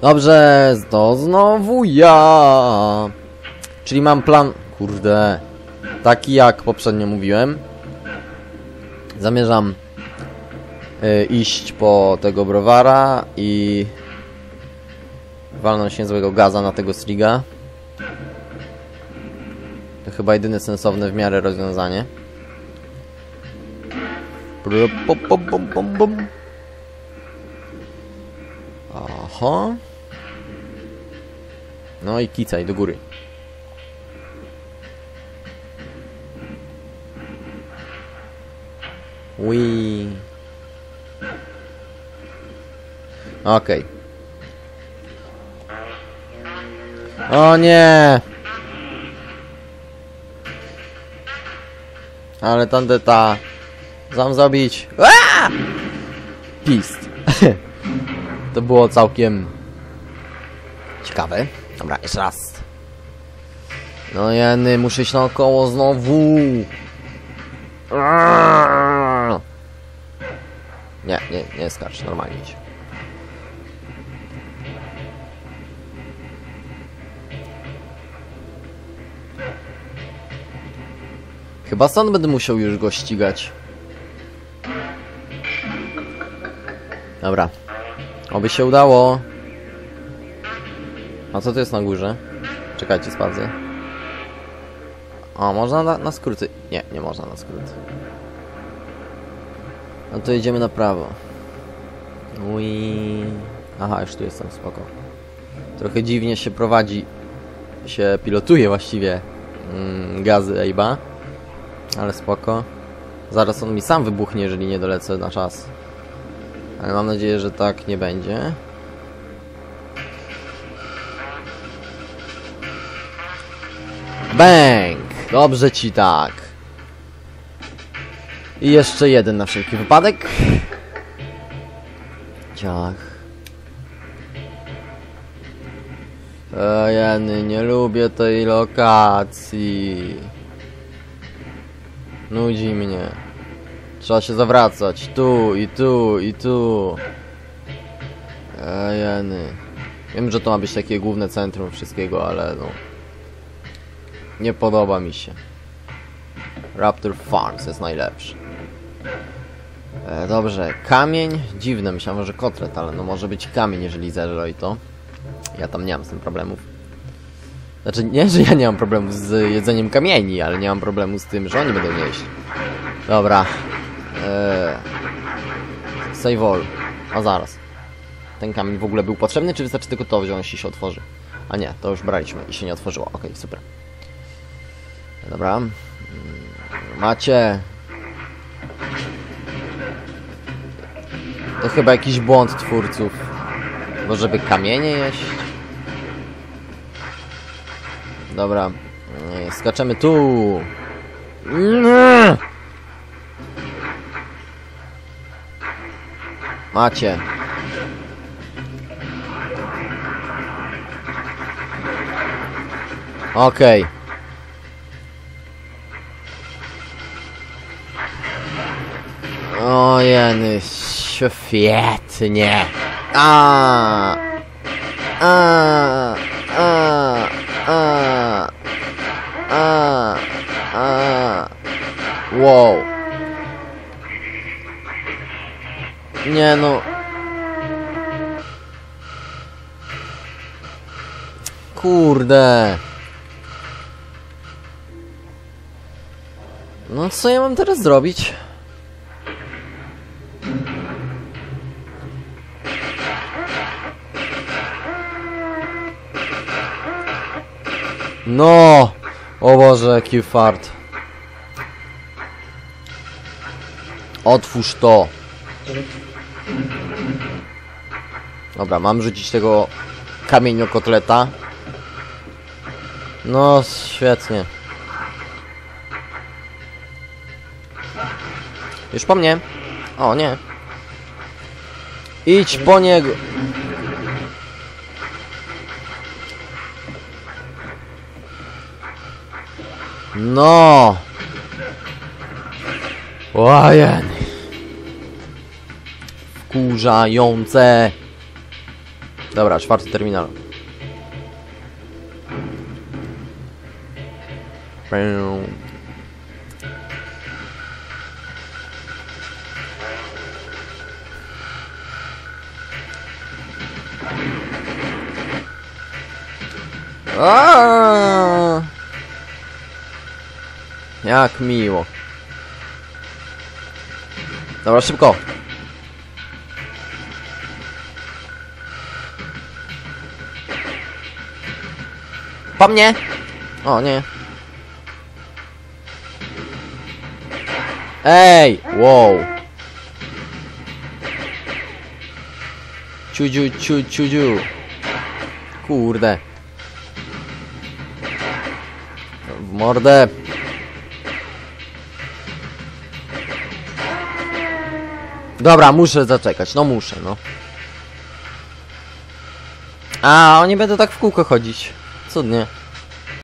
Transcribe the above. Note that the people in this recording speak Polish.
Dobrze, to znowu ja. Czyli mam plan... Kurde. Taki jak poprzednio mówiłem. Zamierzam y, iść po tego browara i walnąć niezłego gaza na tego striga. To chyba jedyne sensowne w miarę rozwiązanie. Bum, bum, bum, bum, bum. Aha. No i kicaj do góry. Ui. Okej. O nie! Ale tandeta. Zam zabić. Aaa! Pist. to było całkiem ciekawe. Dobra, jeszcze raz. No jeny, muszę iść naokoło znowu. Nie, nie, nie skacz, normalnie idź. Chyba stąd będę musiał już go ścigać. Dobra. Oby się udało. A co to jest na górze? Czekajcie, sprawdzę. O, można na, na skróty. Nie, nie można na skróty. No to jedziemy na prawo. Ui. Aha, już tu jestem, spoko. Trochę dziwnie się prowadzi, się pilotuje właściwie mm, gazy Ejba. Ale spoko. Zaraz on mi sam wybuchnie, jeżeli nie dolecę na czas. Ale mam nadzieję, że tak nie będzie. Bang! Dobrze ci tak. I jeszcze jeden na wszelki wypadek. Ciach. Ejeny, nie lubię tej lokacji. Nudzi mnie. Trzeba się zawracać. Tu i tu i tu. Ejeny. Wiem, że to ma być takie główne centrum wszystkiego, ale no... Nie podoba mi się. Raptor Farms jest najlepszy. E, dobrze, kamień. Dziwne, myślałem, że kotlet, ale no może być kamień, jeżeli zero i to. Ja tam nie mam z tym problemów. Znaczy, nie, że ja nie mam problemu z jedzeniem kamieni, ale nie mam problemu z tym, że oni będą jeść. Dobra. Eee... Save all. A zaraz. Ten kamień w ogóle był potrzebny, czy wystarczy tylko to wziąć i się otworzy? A nie, to już braliśmy i się nie otworzyło. Okej, super. Dobra. Mm, Macie. To chyba jakiś błąd twórców. Bo żeby kamienie jeść? Dobra. Nie, Skaczemy tu. Nie. Macie. Okej. O jeny, świetnie. A, a, Kurde. No co ja mam teraz zrobić? No! O Boże, jaki fart. Otwórz to. Dobra, mam rzucić tego kamieniokotleta. No, świetnie. Już po mnie. O, nie. Idź po niego. No! Łajen! Wkurzające! Dobra, czwarty terminal. Pę. Aaaa! Jak miło. Dobra, szybko. Po mnie! O, nie. Ej! Wow! Ciudziu, ciu, ciudziu. Kurde. W mordę. Dobra, muszę zaczekać, no muszę, no. A, oni będą tak w kółko chodzić. Cudnie.